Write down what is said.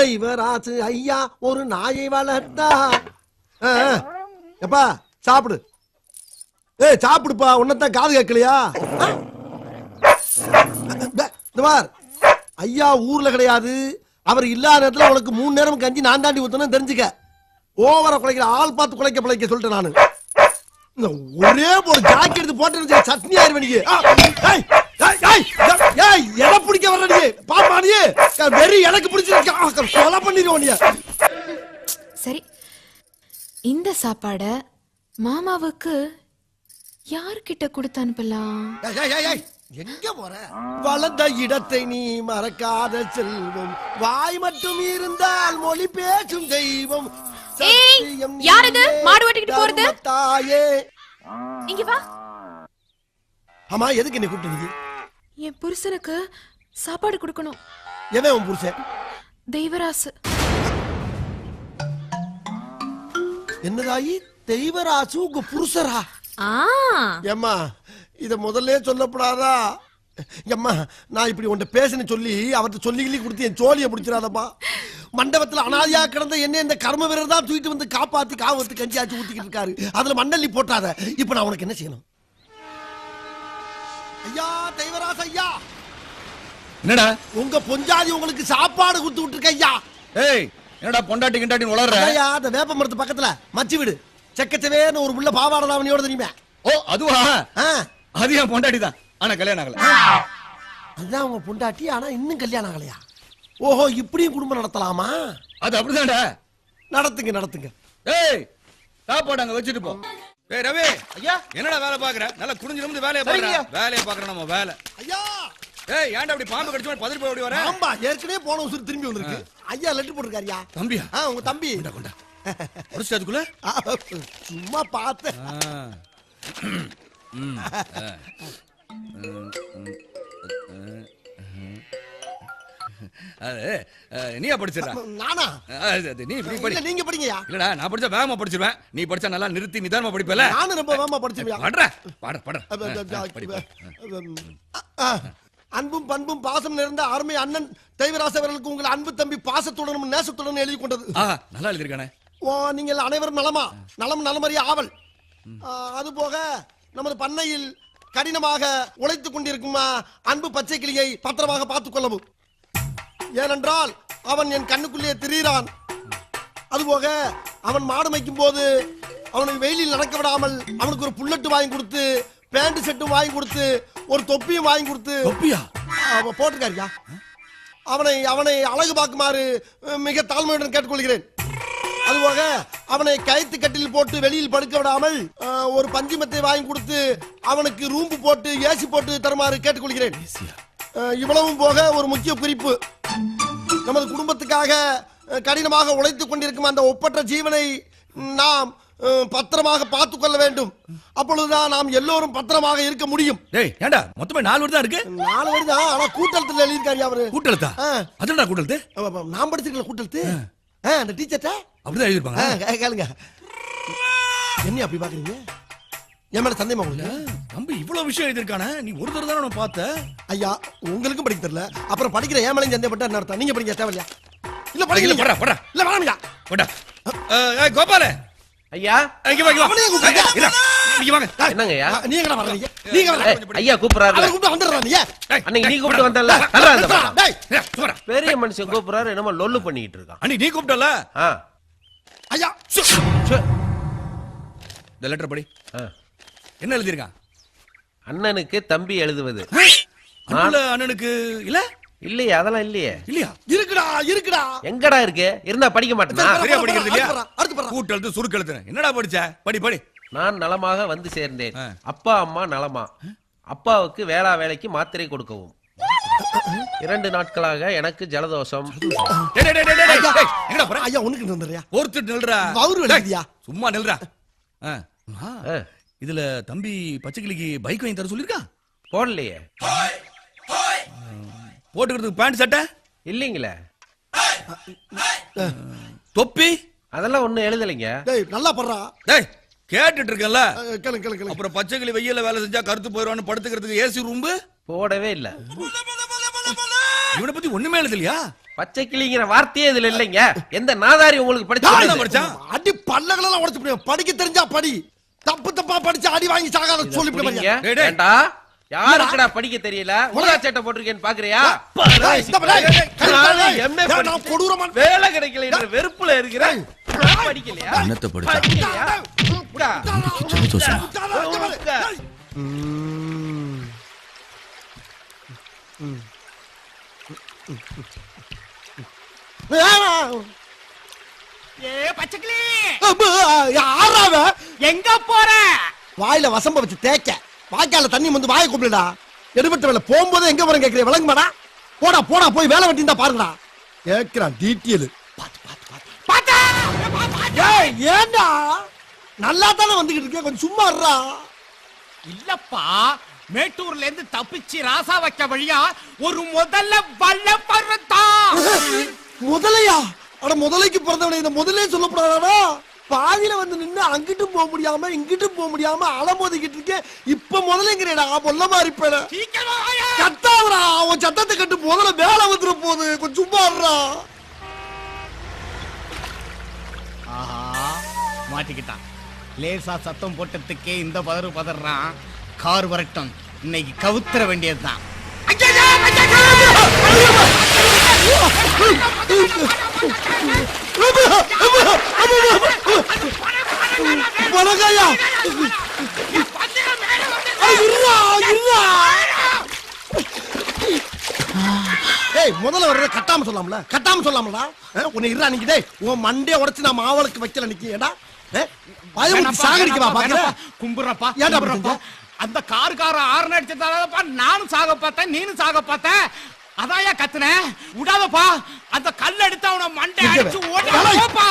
தெய்வராசு ஐயா ஒரு நாயை வளர்த்தா. எப்பா சாப்பிடு. ஏ சாப்பிடுப்பா உன்னத்தான் காது கேட்கலையா? ஆ? ஐயா ஊர்ல கிடையாது. அவர் இல்லாத நேரத்துல உனக்கு மூணு நேரம் கஞ்சி நான் தாண்டி ஊத்தணும் தெரிஞ்சுக்க. ஓவரா குலைக்கிற ஆள் பார்த்து குலைக்க பிழைக்க சொல்லிட்டேன் நானு. ஒரே ஒரு ஜாக்கெட் எடுத்து போட்டு சட்னி ஆயிருவேன் நீ ஆ, ஏய், ஏய், ஏய், ஏய், ஏய், எதை பிடிக்க வர்ற நீ பாப்பா நீ வெறி எனக்கு பிடிச்சிருக்க கொலை பண்ணிடுவோம் நீ. சரி. இந்த சாப்பாட மாமாவுக்கு யார்கிட்ட கொடுத்து அனுப்பலாம்? எங்க போற? வளர்ந்த இடத்தை நீ மறக்காத செல்வம். வாய் மட்டும் இருந்தால் மொழி பேசும் தெய்வம். யார் இது? மாடு ஓட்டிக்கிட்டு போறது? தர்மத்தாயே. இங்க வா. ஆமா எதுக்கு என்ன கூப்பிட்டு நீ என் புருஷனுக்கு சாப்பாடு கொடுக்கணும். எவன் உன் புருஷன்? தெய்வராசு. என்னதாயி? தெய்வராசு உங்க புருஷரா? ஆ. ஏம்மா இத முதல்ல சொல்லப்படாதா? எம்மா நான் இப்படி உன்ட்ட பேசுன்னு சொல்லி அவர்ட்ட சொல்லி கிள்ளி கொடுத்து என் சோழியை பிடிச்சிடாதப்பா மண்டபத்துல அனாதியா கிடந்த என்ன இந்த கர்ம வீரர் தான் தூக்கிட்டு வந்து காப்பாத்தி காவத்து கஞ்சி ஆச்சு ஊத்திக்கிட்டு இருக்காரு. அதுல மண்ணள்ளி போட்டாத. இப்ப நான் உனக்கு என்ன செய்யணும்? ஐயா தெய்வராச ஐயா! என்னடா? உங்க பொஞ்சாதி உங்களுக்கு சாப்பாடு கொடுத்து விட்டுருக்க ஐயா. ஏய் என்னடா பொண்டாட்டி கிண்டாட்டின்னு உளர்ற? ஐயா அந்த வேப்ப மரத்து பக்கத்துல மச்சி வீடு. செக்கச்சவேன்னு ஒரு உள்ள பாவாடை தாவணியோட தெரியுமே? ஓ அதுவா? ஆ, அது என் பொண்டாட்டி தான் ஆனா கல்யாணம் ஆகல. அதுதான் உங்க பொண்டாட்டி ஆனா இன்னும் கல்யாணம் ஆகலையா? ஓஹோ இப்படியும் குடும்பம் நடத்தலாமா? அது அப்படிதான்டா. நடத்துங்க நடத்துங்க. ஏய் சாப்பாடு அங்க வச்சுட்டு போ. ஏய் ரவி ஐயா. என்னடா வேலை பாக்குற நல்லா குனிஞ்சு நிமிந்து வேலையை பாக்குற வேலையை பாக்குற நம்ம வேலை. ஐயா. ஏய் ஏன்டா அப்படி பாம்பு கடிச்சு மாதிரி பதறி போய் ஓடி வர ஆம்பா ஏற்கனவே போன உசுறு திரும்பி வந்திருக்கு ஐயா லெட்டர் போட்டிருக்காருயா தம்பியா ஆ உங்க தம்பி கொண்டா கொண்டா முடிச்சிட்டு அதுக்குள்ள ஆ, சும்மா பார்த்தேன். அது அஹ், நீயா படிச்சிடா நானா நீ இப்படி படி இல்ல நீங்க படிங்கயா இல்லடா நான் படிச்சா வேகமா படிச்சிருவேன் நீ படிச்சா நல்லா நிறுத்தி நிதானமா படிப்பல நானும் ரொம்ப வேகமா படிச்சுவியா படுற பாட பட படி படி. அன்பும் பண்பும் பாசம் நிறைந்த அருமை அண்ணன் தெய்வராச அவர்களுக்கு உங்கள் அன்பு தம்பி பாசத்துடனும் நேசத்துடனும் எழுதி கொண்டது. நல்லா எழுதிருக்கானே ஓ நீங்கள் அனைவரும் நலமா? நலம் நலமறிய ஆவல். ஆ, அதுபோக நமது பண்ணையில் கடினமாக உழைத்துக் கொண்டிருக்கும் அன்பு பச்சை கிளியை பத்திரமாக பார்த்துக் கொள்ளவும். ஏனென்றால் அவன் என் கண்ணுக்குள்ளே திரிகிறான் அதுபோக அவன் மாடு மேய்க்கும் போது அவனுக்கு வெயிலில் நடக்க விடாமல் அவனுக்கு ஒரு புல்லட்டு வாங்கி கொடுத்து பேண்ட் செட்டும் வாங்கி கொடுத்து ஒரு தொப்பியும் வாங்கி கொடுத்து. தொப்பியா? அவன் போட்டிருக்காருயா. அவனை அவனை அழகு பார்க்குமாறு மிக தாழ்மையுடன் கேட்டுக்கொள்கிறேன். அதுபோக அவனை கயித்து கட்டில் போட்டு வெளியில் படுக்க விடாமல் ஒரு பஞ்சுமத்தை வாங்கி கொடுத்து அவனுக்கு ரூம்பு போட்டு ஏசி போட்டு தருமாறு கேட்டுக்கொள்கிறேன். இவ்வளவும் போக ஒரு முக்கிய குறிப்பு. நமது குடும்பத்துக்காக கடினமாக உழைத்துக் கொண்டிருக்கும் அந்த ஒப்பற்ற ஜீவனை நாம் பத்திரமாக பார்த்துக் கொள்ள வேண்டும். அப்பொழுதுதான் நாம் எல்லோரும் பத்திரமாக இருக்க முடியும். டேய் ஏன்டா மொத்தமே நாலு வருதா இருக்கு? நாலு வருதான் ஆனா கூட்டத்தில் எழுதியிருக்காரு அவரு. கூட்டெழுத்தா ஆ. அதுடா அப்ப, நான் படிச்சிருக்கல கூட்டத்து ஆ, அந்த டீச்சர்ட்ட அப்படிதான் எழுதிருப்பாங்க கேளுங்க. என்ன அப்படி பாக்குறீங்க? என் மேல சந்தேகமா உங்களுக்கு? தம்பி இவ்வளவு விஷயம் எழுதிருக்கானே நீ ஒரு தடவை தானே பார்த்த? ஐயா உங்களுக்கும் படிக்க தெரியல. அப்புறம் படிக்கிற ஏன் மேலையும் சந்தேகப்பட்டா என்ன அர்த்தம்? நீங்க படிக்க தேவையில்லையா இல்ல படிக்கல போடா, போடா. இல்ல வேணாம்யா போடா. கோபால. ஐயா? இங்க கூப்பிடுங்க. வாங்க. நீங்க நீங்க வர ஏய், ஐயா கூப்பிடுறாரு அவரை கூப்பிட்டு டேய், அன்னைக்கு நீ கூப்பிட்டு போடா. வந்தல்ல? நல்லா இருந்த டேய். பெரிய மனுஷன் கூப்பிடுறாரு என்னமோ லொல்லு பண்ணிக்கிட்டு இருக்கான். அன்னைக்கு நீ கூப்பிட்டல ஐயா சு. இந்த லெட்டர் படி. என்ன எழுதிருக்கான் அண்ணனுக்கு தம்பி எழுதுவது. அண்ணனுக்கு இல்ல? இல்லையே அதெல்லாம் இல்லையே. இல்லையா? இருக்குடா இருக்குடா. எங்கடா இருக்கு? இருந்தா படிக்க மாட்டேனா சரியா படிக்கிறது இல்லையா? அடுத்து பாரு. கூட்டெழுத்து சுருக்கெழுத்து என்னடா படிச்ச? படி படி. நான் நலமாக வந்து சேர்ந்தேன். அப்பா அம்மா நலமா. அப்பாவுக்கு வேளா வேலைக்கு மாத்திரை கொடுக்கவும். இரண்டு நாட்களாக எனக்கு ஜலதோஷம். ஐயா உனக்கு ஒருத்தர் நில்றா? டேய், சும்மா நில்றா. இதுல தம்பி பச்சைக்கிளிக்கு பைக் வாங்கி தர சொல்லிருக்கான் போடலையே. போட்டுக்கிறதுக்கு பேண்ட் சட்டை? இல்லைங்களே. தொப்பி? அதெல்லாம் ஒண்ணும் எழுதலைங்க. டேய் நல்லா படுறா. டேய் கேட்டுட்டு இருக்கேன்ல அஹ், கேளு கேளு கேளு. அப்புறம் பச்சைக்கிளி வெயில்ல வேலை செஞ்சா கருத்து போயிடுவான்னு படுத்துக்கிறதுக்கு ஏசி ரூம்பு போடவே இல்ல. இவனை பத்தி ஒண்ணுமே எழுது இல்லையா பச்சை கிளிங்கிற வார்த்தையே இதுல இல்லைங்க. எந்த நாதாரி உங்களுக்கு படிச்சு? படிச்சான்? அடி பல்லகளெல்லாம் உடைச்சு போடுவேன். படிக்க தெரிஞ்சா படி. தப்பு தப்பா படிச்சு அடி வாங்கி சாகாத சொல்லி புரியுங்க? யாருக்குடா படிக்க தெரியல? ஊதா சட்டை போட்டிருக்கேன்னு பாக்குறியா? வேலை கிடைக்கல வெறுப்புல இருக்கிறேன் படிக்கலையா? என்னத்தை? படிக்கலையா. ஏ பச்சைக்கிளி. யாராவ எங்க போற? வாயில வசம்ப வச்சு தேய்க்க. வாய்க்கால தண்ணி வந்து வாயை கூப்பிடுடா. எடுபட்ட வேலை. போகும்போது எங்க போறேன் கேக்குறேன் விளங்குமாடா. போடா போடா போய் வேலை வெட்டி இருந்தா பாருங்கடா. கேக்குறான் டீட்டெயில். பாத்தா ஏய் ஏண்டா? நல்லா தானே வந்துகிட்டு இருக்கேன் கொஞ்சம் சும்மா இருடா. இல்லப்பா மேட்டூர்ல இருந்து தப்பிச்சு ராசா வைக்க வழியா ஒரு முதல்ல வல்ல பருத்தா. முதலையா? அட முதலைக்கு பிறந்தவனை இந்த முதலே சொல்லப்படாதா பாதியில வந்து நின்னு அங்கிட்டும் போக முடியாம இங்கிட்டும் போக முடியாம அலமோதிக்கிட்டு இருக்கேன் இப்ப முதலைங்கிறேடா பொல்ல மாதிரி போயிட சீக்கிரமா வாயா. கத்தாவடா அவன் சத்தத்தை கட்டு முதல்ல வேலை வந்துட போகுது கொஞ்சம் சும்மா இருடா ஆஹா மாட்டிக்கிட்டான் லேசா சத்தம் போட்டதுக்கே இந்த பதறு பதறான் கார் வரட்டும் இன்னைக்கு கவுத்துற வேண்டியதுதான்! வணக்கம்யா. இருடா இருடா. ஏய் முதல்ல வர்றத கட்டாம சொல்லாமல கட்டாம சொல்லாமலடா. உன்னை இருடா நிக்கி டேய் உன் மண்டே உடைச்சு நான் மாவளுக்கு வைக்கல நிக்கி ஏடா. பயமுறுத்தி சாகடிக்கவா பாக்குற வேணாப்பா, கும்பிடுறப்பா ஏன்டா. அந்த காருக்கார ஆறு அடிச்சதாலப்பா நானும் சாக பார்த்தேன் நீனும் சாக பார்த்தேன். அதாயா கத்துன? விடாதப்பா அந்த கல் எடுத்து அவனை மண்டை அடிச்சு ஓடி போப்பா.